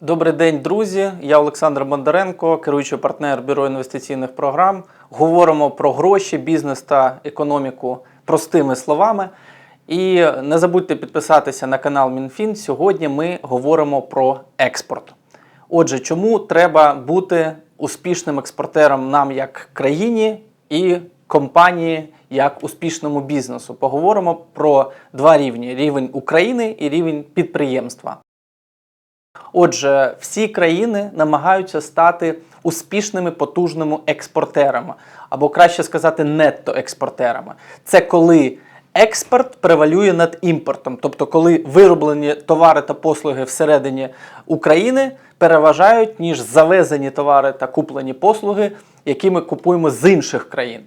Добрий день, друзі. Я Олександр Бондаренко, керуючий партнер Бюро інвестиційних програм. Говоримо про гроші, бізнес та економіку простими словами. І не забудьте підписатися на канал МінФін. Сьогодні ми говоримо про експорт. Отже, чому треба бути успішним експортером нам як країні і компанії як успішному бізнесу? Поговоримо про два рівні: рівень України і рівень підприємства. Отже, всі країни намагаються стати успішними потужними експортерами, або краще сказати, нетто-експортерами. Це коли експорт превалює над імпортом, тобто коли вироблені товари та послуги всередині України переважають ніж завезені товари та куплені послуги, які ми купуємо з інших країн.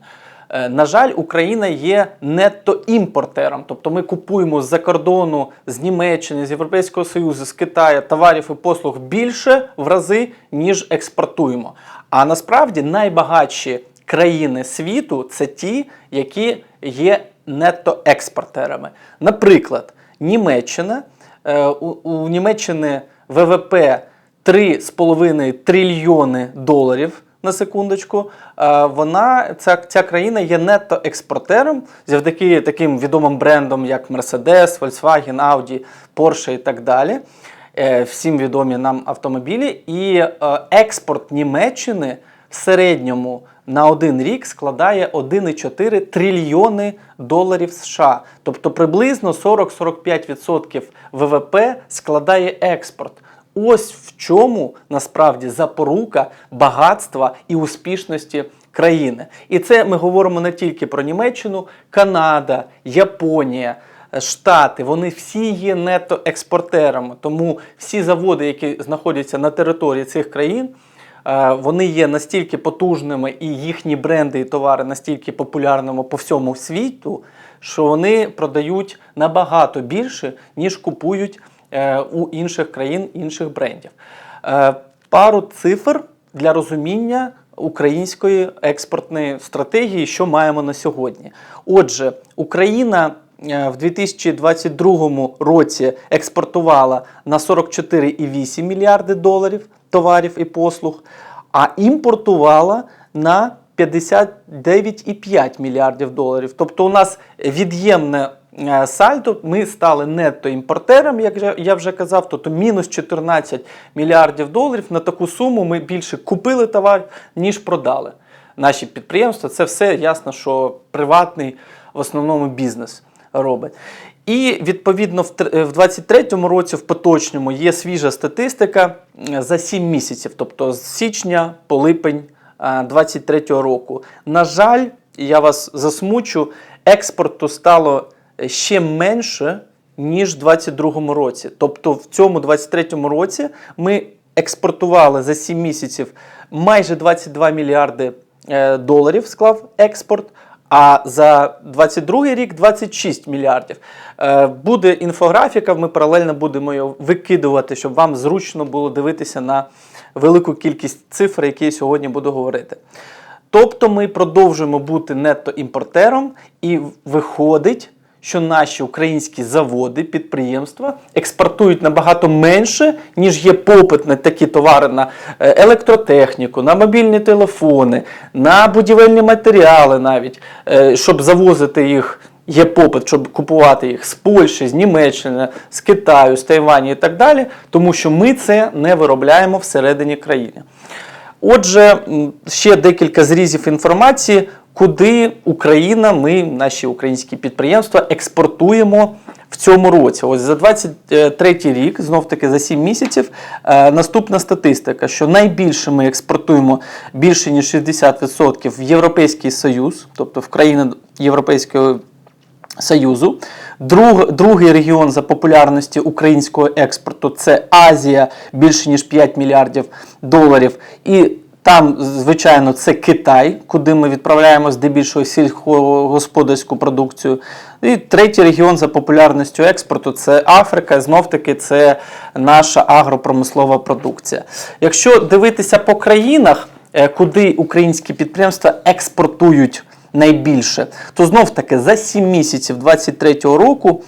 Е, На жаль, Україна є нетто-імпортером, тобто ми купуємо з-за кордону, з Німеччини, з Європейського Союзу, з Китаю товарів і послуг більше в рази, ніж експортуємо. А насправді найбагатші країни світу це ті, які є нетто-експортерами. Наприклад, Німеччина е, у, у Німеччини ВВП 3,5 трильйони доларів на секундочку. Е, Вона ця, ця країна є нетто-експортером завдяки таким відомим брендам, як Mercedes, Volkswagen, Audi, Porsche і так далі. Е, Всім відомі нам автомобілі. І е, експорт Німеччини в середньому на один рік складає 1,4 трильйони доларів США. Тобто приблизно 40-45% ВВП складає експорт. Ось в чому насправді запорука багатства і успішності країни. І це ми говоримо не тільки про Німеччину, Канада, Японія. Штати, вони всі є нетто-експортерами, тому всі заводи, які знаходяться на території цих країн, е, вони є настільки потужними, і їхні бренди і товари настільки популярними по всьому світу, що вони продають набагато більше, ніж купують е, у інших країн інших брендів. Е, Пару цифр для розуміння української експортної стратегії, що маємо на сьогодні. Отже, Україна е, в 2022 році експортувала на 44,8 мільярди доларів товарів і послуг, а імпортувала на 59,5 мільярдів доларів. Тобто у нас від'ємне е, сальдо, ми стали нетто-імпортером, як я вже казав, тобто мінус 14 мільярдів доларів. На таку суму ми більше купили товар, ніж продали. Наші підприємства це все ясно, що приватний в основному бізнес робить. І відповідно в тр- е, в 23-му році, в поточному, є свіжа статистика е, за 7 місяців, тобто з січня по липень 23-го року. На жаль, я вас засмучу, експорту стало ще менше, ніж в 22-му році. Тобто в цьому 23-му році ми експортували за 7 місяців майже 22 мільярди е, доларів склав експорт. А за 22 рік 26 мільярдів. Е, Буде інфографіка, ми паралельно будемо її викидувати, щоб вам зручно було дивитися на велику кількість цифр, які я сьогодні буду говорити. Тобто ми продовжуємо бути нетто-імпортером, і виходить, що наші українські заводи, підприємства експортують набагато менше, ніж є попит на такі товари на е, електротехніку, на мобільні телефони, на будівельні матеріали навіть, е, щоб завозити їх. Є попит, щоб купувати їх з Польщі, з Німеччини, з Китаю, з Тайвані і так далі, тому що ми це не виробляємо всередині країни. Отже, ще декілька зрізів інформації, куди Україна, ми, наші українські підприємства, експортуємо в цьому році. Ось за 23 рік, знов таки за 7 місяців, е, наступна статистика, що найбільше ми експортуємо більше ніж 60% в Європейський Союз, тобто в країни Європейської Союзу. Друг, другий регіон за популярності українського експорту це Азія, більше ніж 5 мільярдів доларів. І там, звичайно, це Китай, куди ми відправляємо здебільшого сільськогосподарську продукцію. І третій регіон за популярністю експорту це Африка. Знов таки, це наша агропромислова продукція. Якщо дивитися по країнах, е, куди українські підприємства експортують найбільше, то знов таки за 7 місяців 2023 року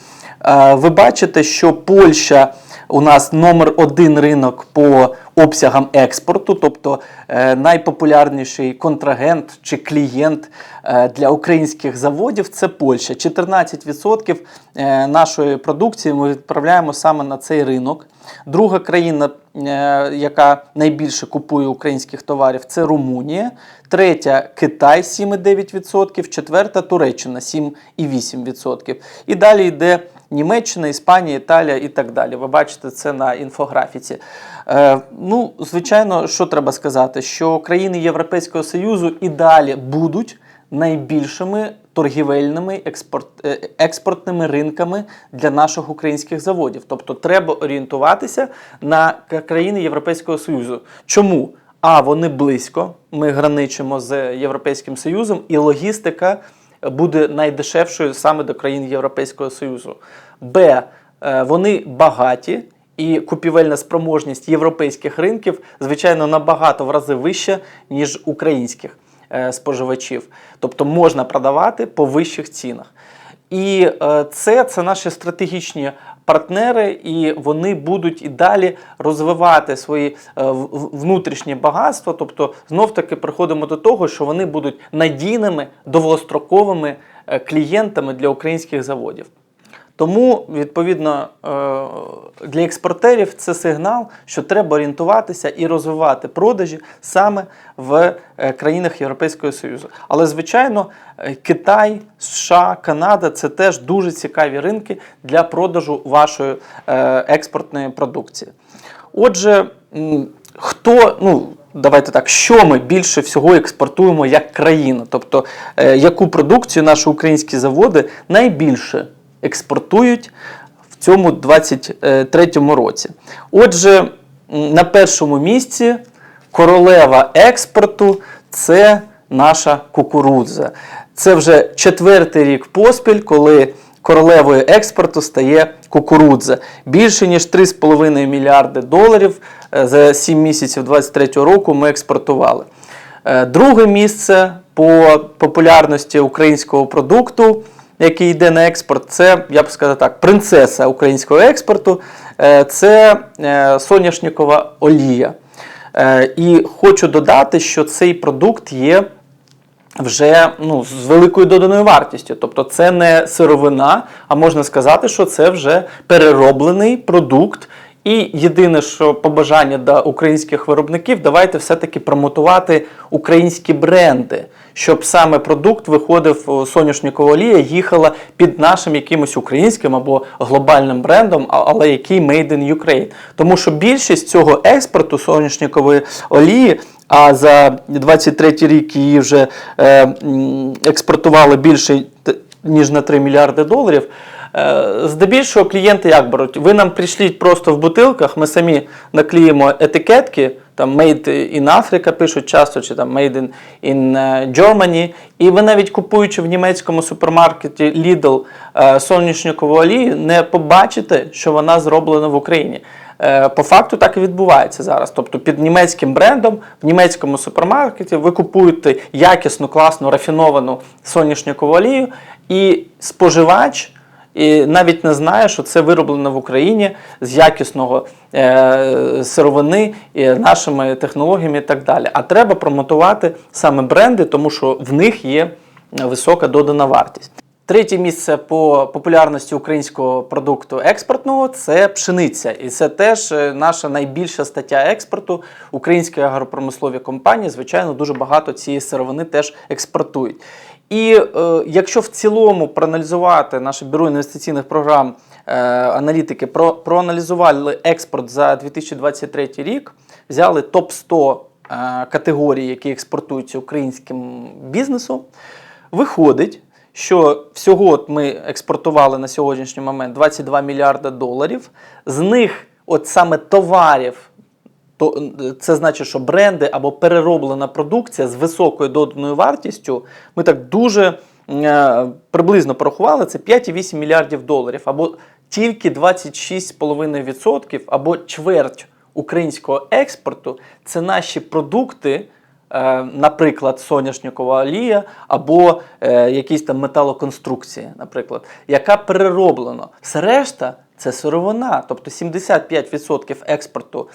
е, ви бачите, що Польща у нас номер один ринок по обсягам експорту, тобто е, найпопулярніший контрагент чи клієнт е, для українських заводів це Польща. 14% е, нашої продукції ми відправляємо саме на цей ринок. Друга країна, яка найбільше купує українських товарів, це Румунія. Третя Китай 7,9%, четверта Туреччина 7,8%. І далі йде Німеччина, Іспанія, Італія і так далі. Ви бачите це на інфографіці. Е, ну, звичайно, що треба сказати, що країни Європейського Союзу і далі будуть найбільшими торгівельними експорт, е, експортними ринками для наших українських заводів. Тобто треба орієнтуватися на країни Європейського Союзу. Чому? А вони близько, ми граничимо з Європейським Союзом, і логістика буде найдешевшою саме до країн Європейського Союзу. Б. е, Вони багаті. І купівельна спроможність європейських ринків, звичайно, набагато в рази вища, ніж українських е, споживачів. Тобто можна продавати по вищих цінах. І е, це, це наші стратегічні партнери, і вони будуть і далі розвивати свої е, внутрішні багатства. Тобто, знов таки приходимо до того, що вони будуть надійними довгостроковими е, клієнтами для українських заводів. Тому, відповідно, е, для експортерів це сигнал, що треба орієнтуватися і розвивати продажі саме в е, країнах Європейського Союзу. Але, звичайно, е, Китай, США, Канада це теж дуже цікаві ринки для продажу вашої експортної продукції. Отже, хто, ну, давайте так, що ми більше всього експортуємо як країна? Тобто, яку продукцію наші українські заводи найбільше експортують в цьому 23-му році. Отже, на першому місці королева експорту це наша кукурудза. Це вже четвертий рік поспіль, коли королевою експорту стає кукурудза. Більше ніж 3,5 мільярди доларів е, за 7 місяців 2023 року ми експортували. Е, Друге місце по популярності українського продукту, який йде на експорт, це, я б сказав так, принцеса українського експорту, е, це е, соняшникова олія. Е, І хочу додати, що цей продукт є вже ну, з великою доданою вартістю. Тобто це не сировина, а можна сказати, що це вже перероблений продукт. І єдине, що побажання до українських виробників, давайте все-таки промотувати українські бренди, щоб саме продукт виходив соняшникова олія, їхала під нашим якимось українським або глобальним брендом, але який made in Ukraine. Тому що більшість цього експорту соняшникової олії а за 23 рік її вже е, експортували більше ніж на 3 мільярди доларів. Е, Здебільшого клієнти як беруть? Ви нам прийшліть просто в бутилках, ми самі наклеїмо етикетки, там Made in Africa пишуть часто, чи там Made in, е, Germany. І ви навіть купуючи в німецькому супермаркеті Lidl е, соняшникову олію, не побачите, що вона зроблена в Україні. По факту так і відбувається зараз. Тобто під німецьким брендом в німецькому супермаркеті ви купуєте якісну, класну, рафіновану соняшникову олію, і споживач і навіть не знає, що це вироблено в Україні з якісного е, сировини і нашими технологіями і так далі. А треба промотувати саме бренди, тому що в них є висока додана вартість. Третє місце по популярності українського продукту експортного це пшениця. І це теж е, наша найбільша стаття експорту. Українські агропромислові компанії, звичайно, дуже багато цієї сировини теж експортують. І е, якщо в цілому проаналізувати наше бюро інвестиційних програм, е, аналітики про, проаналізували експорт за 2023 рік, взяли топ 100 е, категорій, які експортуються українським бізнесом, виходить, що всього ми експортували на сьогоднішній момент 22 мільярда доларів. З них, от саме товарів, то це значить, що бренди або перероблена продукція з високою доданою вартістю, ми так дуже е, приблизно порахували, це 5,8 мільярдів доларів, або тільки 26,5% або чверть українського експорту це наші продукти е, наприклад, соняшникова олія або е, якісь там металоконструкції, наприклад, яка перероблена. Все решта це сировина, тобто 75% експорту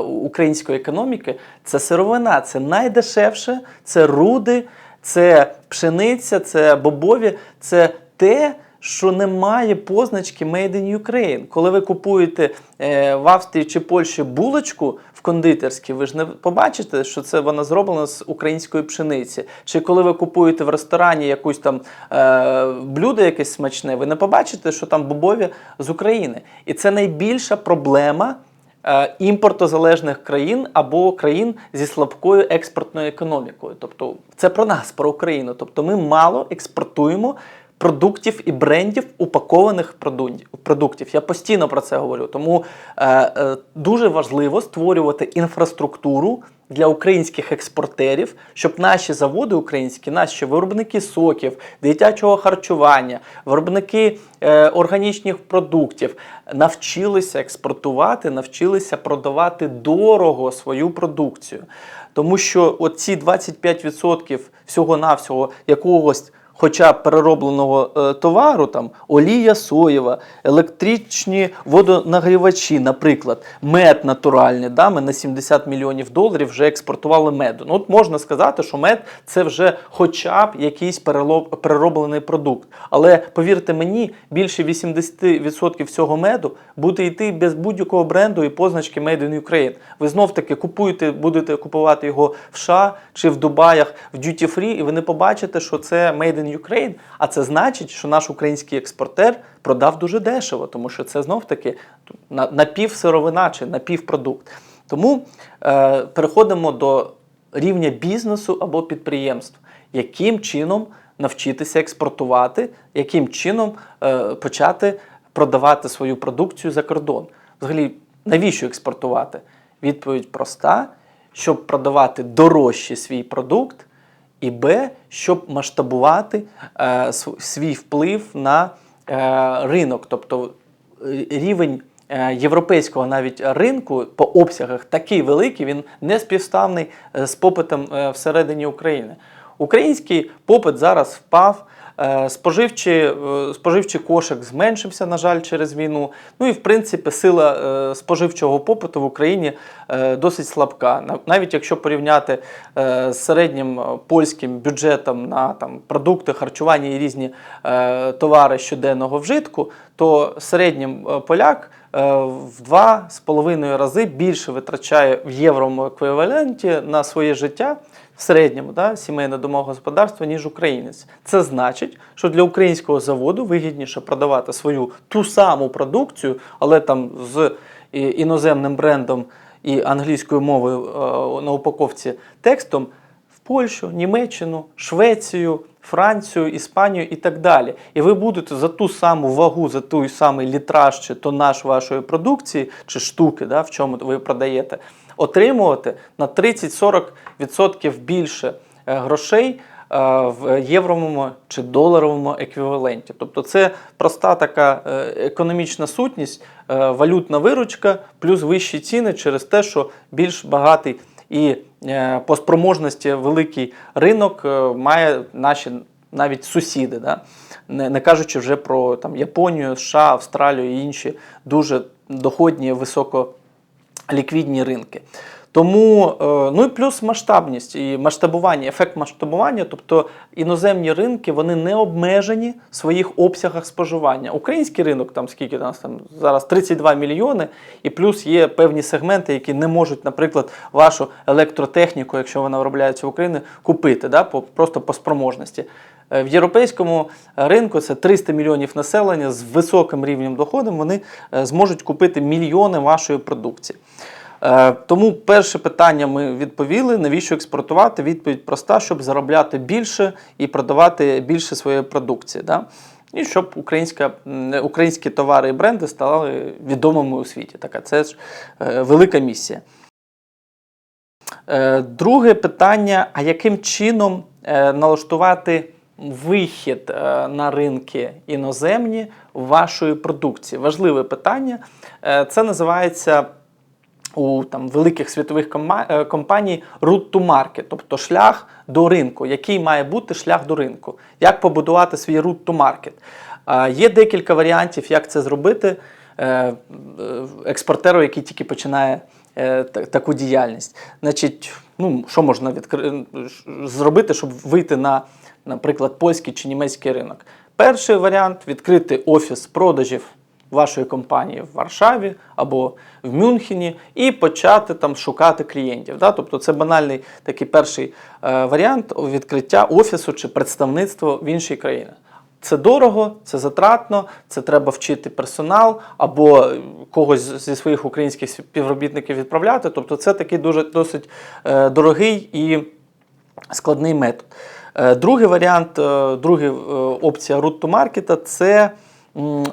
української економіки це сировина, це найдешевше, це руди, це пшениця, це бобові, це те, що не має позначки Made in Ukraine. Коли ви купуєте е, в Австрії чи Польщі булочку в кондитерській, ви ж не побачите, що це вона зроблена з української пшениці. Чи коли ви купуєте в ресторані якусь там е, блюдо якесь смачне, ви не побачите, що там бобові з України. І це найбільша проблема е, імпортозалежних країн або країн зі слабкою експортною економікою. Тобто це про нас, про Україну. Тобто ми мало експортуємо продуктів і брендів упакованих продуктів. Я постійно про це говорю. Тому е, е, дуже важливо створювати інфраструктуру для українських експортерів, щоб наші заводи українські, наші виробники соків, дитячого харчування, виробники е, органічних продуктів навчилися експортувати, навчилися продавати дорого свою продукцію. Тому що оці 25% всього-навсього якогось хоча б переробленого е, товару, там олія соєва, електричні водонагрівачі, наприклад, мед натуральний. Да, ми на 70 мільйонів доларів вже експортували меду. Ну, от можна сказати, що мед це вже хоча б якийсь перероблений продукт. Але повірте мені, більше 80% всього меду буде йти без будь-якого бренду і позначки Made in Ukraine. Ви знов таки купуєте, будете купувати його в США чи в Дубаях в duty free, і ви не побачите, що це Made in Ukraine. А це значить, що наш український експортер продав дуже дешево, тому що це знов таки напівсировина чи напівпродукт. Тому е, переходимо до рівня бізнесу або підприємств, яким чином навчитися експортувати, яким чином е, почати продавати свою продукцію за кордон. Взагалі, навіщо експортувати? Відповідь проста: щоб продавати дорожче свій продукт, і Б, щоб масштабувати е, свій вплив на е, ринок, тобто е, рівень е, європейського навіть ринку по обсягах такий великий, він не співставний е, з попитом всередині України. Український попит зараз впав. Е, Споживчий, е, кошик зменшився, на жаль, через війну. Ну і в принципі сила е, споживчого попиту в Україні досить слабка. Навіть якщо порівняти з середнім польським бюджетом на там, продукти, харчування і різні товари щоденного вжитку, то середнім поляк в два з половиною рази більше витрачає в євровому еквіваленті на своє життя в середньому да, сімейне домогосподарство, ніж українець. Це значить, що для українського заводу вигідніше продавати свою ту саму продукцію, але там з іноземним брендом і англійською мовою е, на упаковці текстом Польщу, Німеччину, Швецію, Францію, Іспанію і так далі. І ви будете за ту саму вагу, за той самий літраж чи тонаж вашої продукції чи штуки, да, в чому ви продаєте, отримувати на 30-40% більше е, грошей е, в євровому чи доларовому еквіваленті. Тобто це проста така е, економічна сутність, валютна виручка плюс вищі ціни через те, що більш багатий і по спроможності великий ринок е, має наші навіть сусіди, да? не, не кажучи вже про там, Японію, США, Австралію і інші дуже доходні, високоліквідні ринки. Тому, е, ну і плюс масштабність і масштабування, ефект масштабування, тобто іноземні ринки вони не обмежені в своїх обсягах споживання. Український ринок, там скільки нас там зараз 32 мільйони, і плюс є певні сегменти, які не можуть, наприклад, вашу електротехніку, якщо вона виробляється в Україні, купити, да, по, просто по спроможності. Е, В європейському ринку це 300 мільйонів населення з високим рівнем доходу, вони е, зможуть купити мільйони вашої продукції. Е, Тому перше питання ми відповіли: навіщо експортувати? Відповідь проста, щоб заробляти більше і продавати більше своєї продукції. Да? І щоб українська, українські товари і бренди стали відомими у світі. Така це ж е, велика місія. Е, Друге питання: а яким чином налаштувати вихід на ринки іноземні вашої продукції? Важливе питання. Це називається у там великих світових е, компаній route to market, тобто шлях до ринку. Який має бути шлях до ринку? Як побудувати свій route to market? Є декілька варіантів, як це зробити е, е, експортеру, який тільки починає таку діяльність. Значить, ну що можна відкри... зробити, щоб вийти на, наприклад, польський чи німецький ринок? Перший варіант відкрити офіс продажів вашої компанії в Варшаві або в Мюнхені і почати там шукати клієнтів. Да? Тобто це банальний такий перший е, варіант відкриття офісу чи представництва в іншій країні. Це дорого, це затратно, це треба вчити персонал або когось зі своїх українських співробітників відправляти. Тобто це такий дуже досить е, дорогий і складний метод. Е, Другий варіант, е, друга опція route to market – це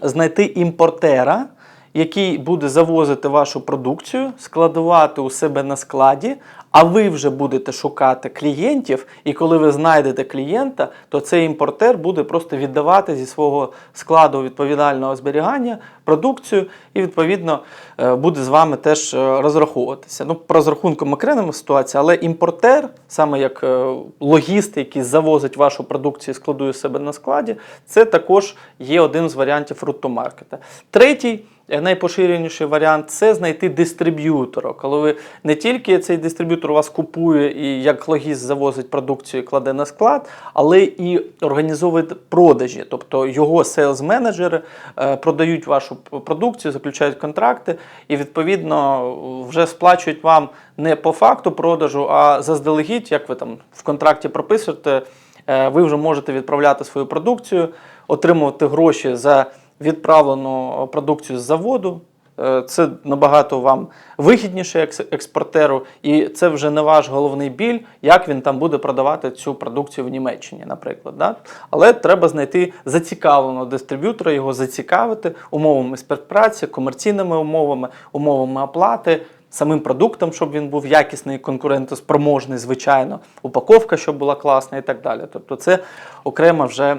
знайти імпортера, який буде завозити вашу продукцію, складувати у себе на складі, а ви вже будете шукати клієнтів, і коли ви знайдете клієнта, то цей імпортер буде просто віддавати зі свого складу відповідального зберігання продукцію і, відповідно, е, буде з вами теж е, розраховуватися. Ну, про розрахунком окрема ситуація, але імпортер, саме як е, логіст, який завозить вашу продукцію і складує себе на складі, це також є один з варіантів рутомаркета. Третій. Найпоширеніший варіант це знайти дистриб'ютора. Коли ви не тільки цей дистриб'ютор вас купує і як логіст завозить продукцію і кладе на склад, але і організовує продажі. Тобто його сейлз-менеджери е, продають вашу продукцію, заключають контракти і відповідно вже сплачують вам не по факту продажу, а заздалегідь, як ви там в контракті прописуєте, е, ви вже можете відправляти свою продукцію, отримувати гроші за відправлену продукцію з заводу. Е, Це набагато вам вигідніше екс- експортеру, і це вже не ваш головний біль, як він там буде продавати цю продукцію в Німеччині, наприклад. Да? Але треба знайти зацікавленого дистриб'ютора, його зацікавити умовами співпраці, комерційними умовами, умовами оплати. Самим продуктом, щоб він був якісний, конкурентоспроможний, звичайно, упаковка, щоб була класна і так далі. Тобто, це окрема вже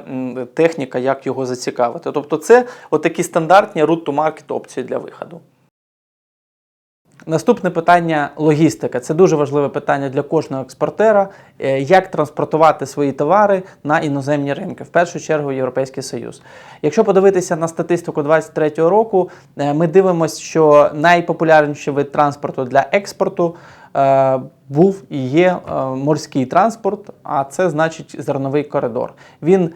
техніка, як його зацікавити. Тобто, це отакі стандартні route to market опції для виходу. Наступне питання логістика. Це дуже важливе питання для кожного експортера. Е, Як транспортувати свої товари на іноземні ринки, в першу чергу Європейський Союз. Якщо подивитися на статистику 2023 року, е, ми дивимося, що найпопулярніший вид транспорту для експорту е, був і є морський транспорт, а це значить зерновий коридор. Він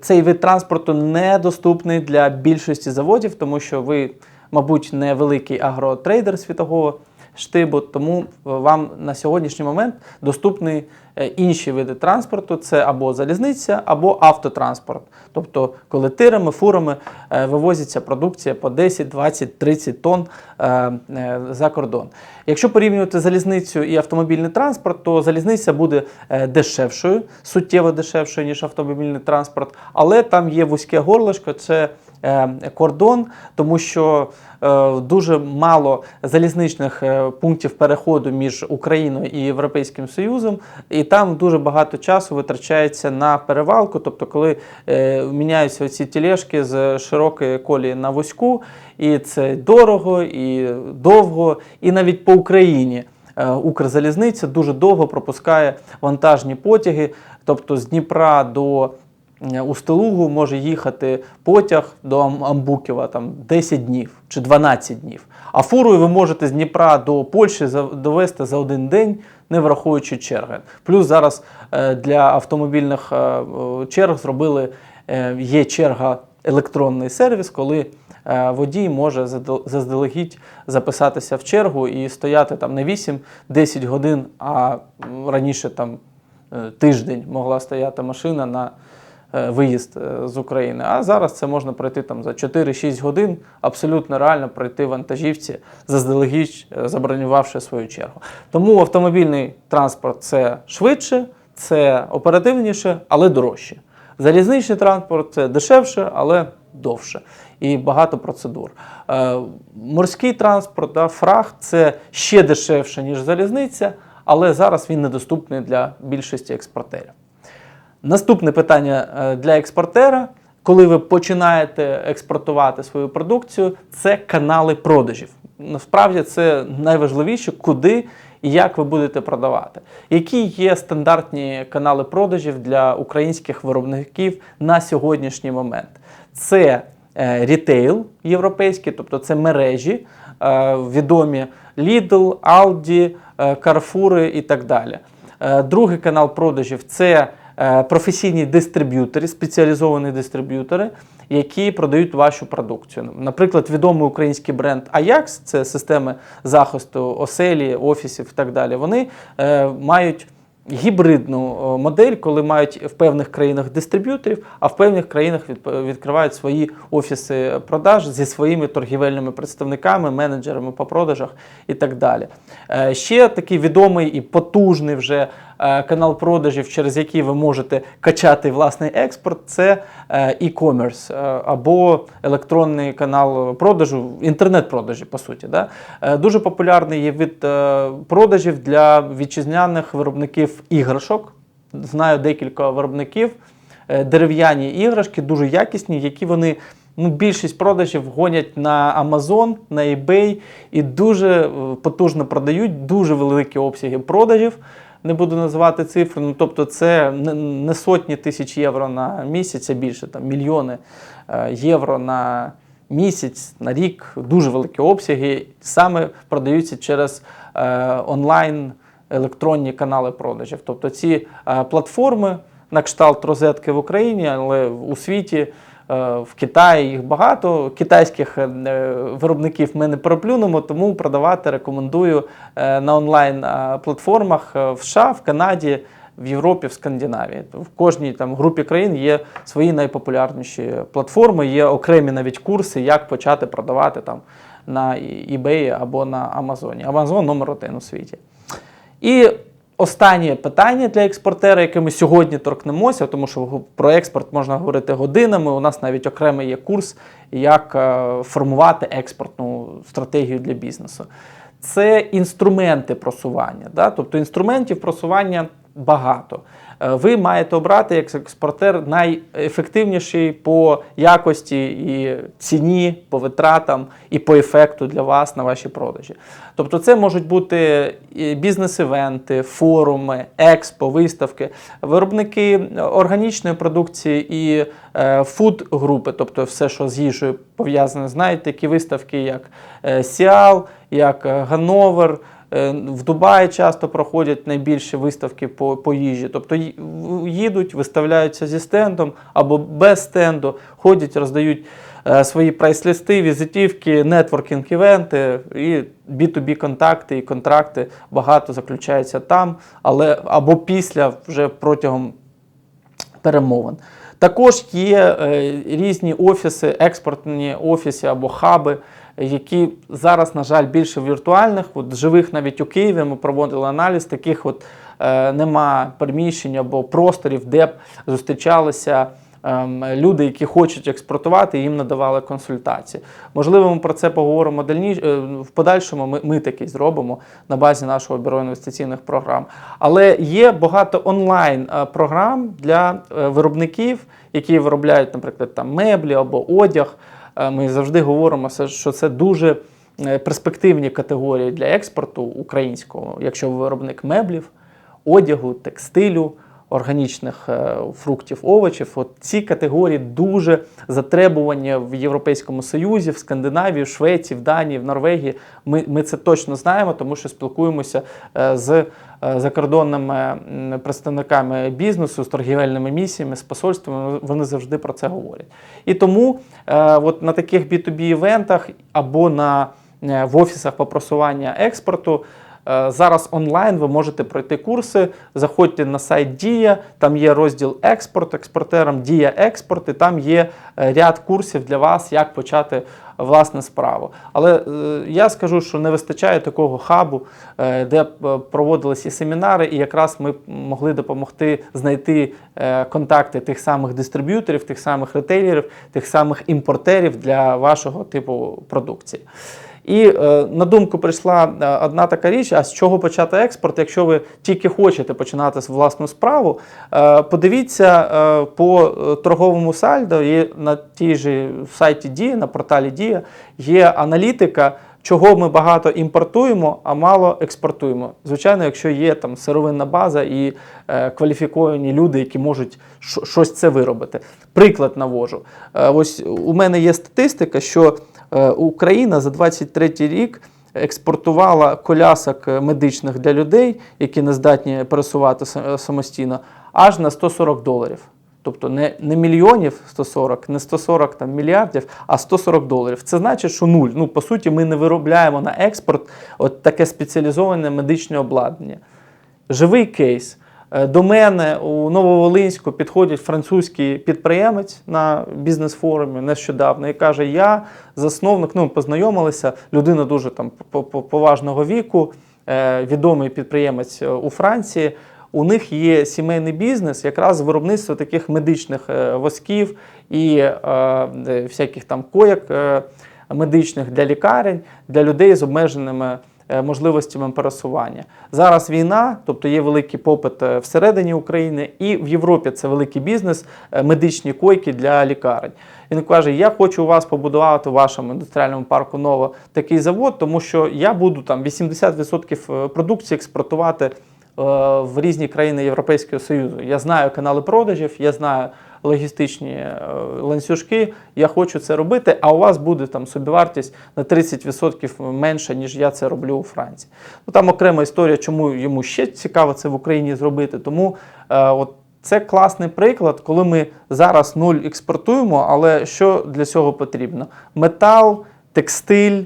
цей вид транспорту недоступний для більшості заводів, тому що ви мабуть, не великий агротрейдер світового штибу, тому вам на сьогоднішній момент доступні е, інші види транспорту: це або залізниця, або автотранспорт. Тобто, коли тирами, фурами е, вивозиться продукція по 10, 20, 30 тонн е, е, за кордон. Якщо порівнювати залізницю і автомобільний транспорт, то залізниця буде е, дешевшою, суттєво дешевшою, ніж автомобільний транспорт, але там є вузьке горлишко, це е, кордон, тому що е, дуже мало залізничних е, пунктів переходу між Україною і Європейським Союзом, і там дуже багато часу витрачається на перевалку. Тобто, коли е, міняються ці тілешки з широкої колії на вузьку, і це дорого, і довго, і навіть по Україні. е, Укрзалізниця дуже довго пропускає вантажні потяги, тобто з Дніпра до е, Устилугу може їхати потяг до Амбуківа там 10 днів чи 12 днів. А фурою ви можете з Дніпра до Польщі довести за один день, не враховуючи черги. Плюс зараз е, для автомобільних е, е, черг зробили є черга електронний сервіс, коли водій може заздалегідь записатися в чергу і стояти там не 8-10 годин, а раніше там тиждень могла стояти машина на виїзд е, з України. А зараз це можна пройти там за 4-6 годин, абсолютно реально пройти вантажівці, заздалегідь е, забронювавши свою чергу. Тому автомобільний транспорт це швидше, це оперативніше, але дорожче. Залізничний транспорт це дешевше, але довше і багато процедур. Е, морський транспорт, да, фрахт це ще дешевше, ніж залізниця, але зараз він недоступний для більшості експортерів. Наступне питання е, для експортера, коли ви починаєте експортувати свою продукцію, це канали продажів. насправді це найважливіше, куди і як ви будете продавати. Які є стандартні канали продажів для українських виробників на сьогоднішній момент? Це е, рітейл європейський, тобто це мережі, е, відомі Lidl, Aldi, Carrefour і так далі. Другий канал продажів це професійні дистриб'ютори, спеціалізовані дистриб'ютори, які продають вашу продукцію. Наприклад, відомий український бренд Ajax, це системи захисту оселі, офісів і так далі. Вони е, мають гібридну модель, коли мають в певних країнах дистриб'юторів, а в певних країнах відкривають свої офіси продаж зі своїми торгівельними представниками, менеджерами по продажах і так далі. Е, Ще такий відомий і потужний вже е, канал продажів, через який ви можете качати власний експорт, це е, e-commerce е, або електронний канал продажу, інтернет-продажі, по суті. Да? Е, Дуже популярний є від е, продажів для вітчизняних виробників іграшок. Знаю декілька виробників. Е, Дерев'яні іграшки, дуже якісні, які вони. Ну, більшість продажів гонять на Amazon, на eBay і дуже е, потужно продають, дуже великі обсяги продажів. Не буду називати цифри, ну тобто це не- сотні тисяч євро на місяць, а більше там мільйони е, євро на місяць, на рік, дуже великі обсяги. Саме продаються через е, онлайн електронні канали продажів. Тобто ці е, платформи на кшталт розетки в Україні, але у світі. Е, В Китаї їх багато. Китайських е, виробників ми не переплюнемо, тому продавати рекомендую е, на онлайн платформах е, в США, в Канаді, в Європі, в Скандинавії. В кожній там групі країн є свої найпопулярніші платформи, є окремі навіть курси, як почати продавати там на eBay або на Амазоні. Амазон номер один у світі. І останнє питання для експортера, яке ми сьогодні торкнемося, тому що про експорт можна говорити годинами. У нас навіть окремий є курс, як е, формувати експортну стратегію для бізнесу. Це інструменти просування. Да? Тобто інструментів просування багато. Е, Ви маєте обрати як експортер найефективніший по якості і ціні, по витратам і по ефекту для вас на ваші продажі. Тобто, це можуть бути бізнес-івенти, форуми, експо, виставки, виробники органічної продукції і е, фуд-групи, тобто все, що з їжею пов'язане, знаєте, такі виставки, як е, Сіал, як Ганновер. Е, В Дубаї часто проходять найбільші виставки по, по їжі. Тобто їдуть, виставляються зі стендом або без стенду, ходять, роздають е, свої прайс-листи, візитівки, нетворкінг-івенти і B2B контакти і контракти багато заключаються там, але або після вже протягом перемовин. Також є е, різні офіси, експортні офіси або хаби, які зараз, на жаль, більше віртуальних. От живих навіть у Києві ми проводили аналіз, таких от е, нема приміщень або просторів, де б зустрічалися. ем, Люди, які хочуть експортувати, їм надавали консультації. Можливо, ми про це поговоримо дальніше е, в подальшому. Ми, ми такий зробимо на базі нашого бюро інвестиційних програм. Але є багато онлайн е, програм для е, виробників, які виробляють, наприклад, там меблі або одяг. Е, Ми завжди говоримо, що це дуже е, перспективні категорії для експорту українського, якщо виробник меблів, одягу, текстилю, органічних е, фруктів, овочів. От ці категорії дуже затребувані в Європейському Союзі, в Скандинавії, в Швеції, в Данії, в Норвегії. Ми, ми це точно знаємо, тому що спілкуємося е, з е, закордонними представниками бізнесу, з торгівельними місіями, з посольствами. Вони завжди про це говорять. І тому от на таких B2B-івентах або на, в офісах по просування експорту. Е, Зараз онлайн ви можете пройти курси. Заходьте на сайт Дія, там є розділ експорт, експортерам Дія експорт, і там є е, ряд курсів для вас, як почати власне справу. Але е, я скажу, що не вистачає такого хабу, е, де б е, проводилися і семінари, і якраз ми могли допомогти знайти е, контакти тих самих дистриб'юторів, тих самих ретейлерів, тих самих імпортерів для вашого типу продукції. І е, на думку прийшла е, одна така річ: а з чого почати експорт, якщо ви тільки хочете починати власну справу, е, подивіться по торговому сальдо, є на тій же сайті Дія, на порталі Дія, є аналітика чого ми багато імпортуємо, а мало експортуємо. Звичайно, якщо є там сировинна база і е, кваліфіковані люди, які можуть щось це виробити. Приклад навожу. Е, ось у мене є статистика, що е, Україна за 23 рік експортувала колясок е, медичних для людей, які не здатні пересувати самостійно, аж на 140 доларів. Тобто не, не мільйонів 140, не 140 там, мільярдів, а 140 доларів. Це значить, що нуль. Ну, по суті, ми не виробляємо на експорт от таке спеціалізоване медичне обладнання. Живий кейс. Е, До мене у Нововолинську підходить французький підприємець на бізнес-форумі нещодавно і каже: Я засновник, ну познайомилися, людина дуже там по- по- поважного віку, е, відомий підприємець е, у Франції. У них є сімейний бізнес, якраз виробництво таких медичних е, восків і е, е, всяких там кояк медичних для лікарень, для людей з обмеженими можливостями пересування. Зараз війна, тобто є великий попит всередині України, і в Європі це великий бізнес, медичні койки для лікарень. Він каже: Я хочу у вас побудувати в вашому індустріальному парку ново такий завод, тому що я буду там 80% продукції експортувати. Е, В різні країни Європейського Союзу. Я знаю канали продажів, я знаю логістичні е, ланцюжки. Я хочу це робити, а у вас буде там собівартість на 30% менша, ніж я це роблю у Франції. Ну там окрема історія, чому йому ще цікаво це в Україні зробити. Тому е, от це класний приклад, коли ми зараз нуль експортуємо, але що для цього потрібно? Метал, текстиль,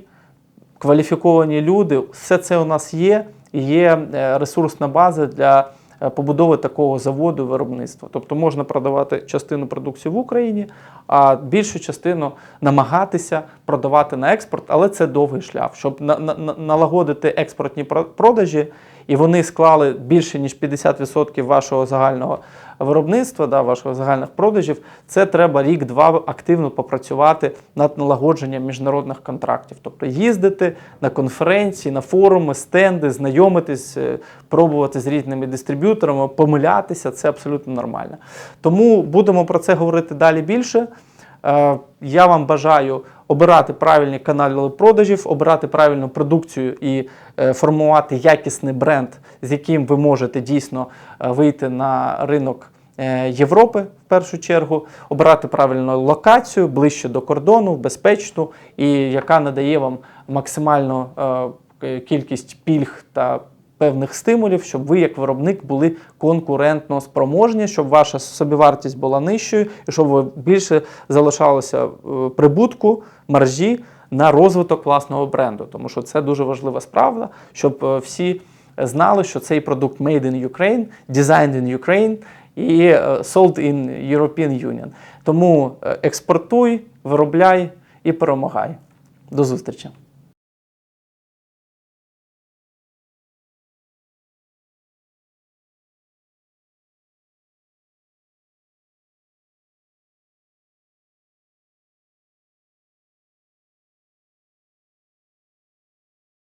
кваліфіковані люди, все це у нас є, є е, ресурсна база для е, побудови такого заводу виробництва. Тобто можна продавати частину продукції в Україні, а більшу частину намагатися продавати на експорт, але це довгий шлях. Щоб на- на- на- налагодити експортні про- продажі, і вони склали більше ніж 50% вашого загального виробництва, да, вашого загальних продажів, це треба рік-два активно попрацювати над налагодженням міжнародних контрактів. Тобто їздити на конференції, на форуми, стенди, знайомитись, е, пробувати з різними дистриб'юторами, помилятися це абсолютно нормально. Тому будемо про це говорити далі більше. Е, Я вам бажаю обирати правильні канали продажів, обирати правильну продукцію і е, формувати якісний бренд, з яким ви можете дійсно е, вийти на ринок е, Європи в першу чергу, обирати правильну локацію ближче до кордону, безпечну і яка надає вам максимальну кількість пільг та певних стимулів, щоб ви, як виробник, були конкурентно спроможні, щоб ваша собівартість була нижчою, і щоб ви більше залишалося прибутку, маржі на розвиток власного бренду. Тому що це дуже важлива справа, щоб е, всі знали, що цей продукт made in Ukraine, designed in Ukraine і е, sold in European Union. Тому е, експортуй, виробляй і перемагай. До зустрічі!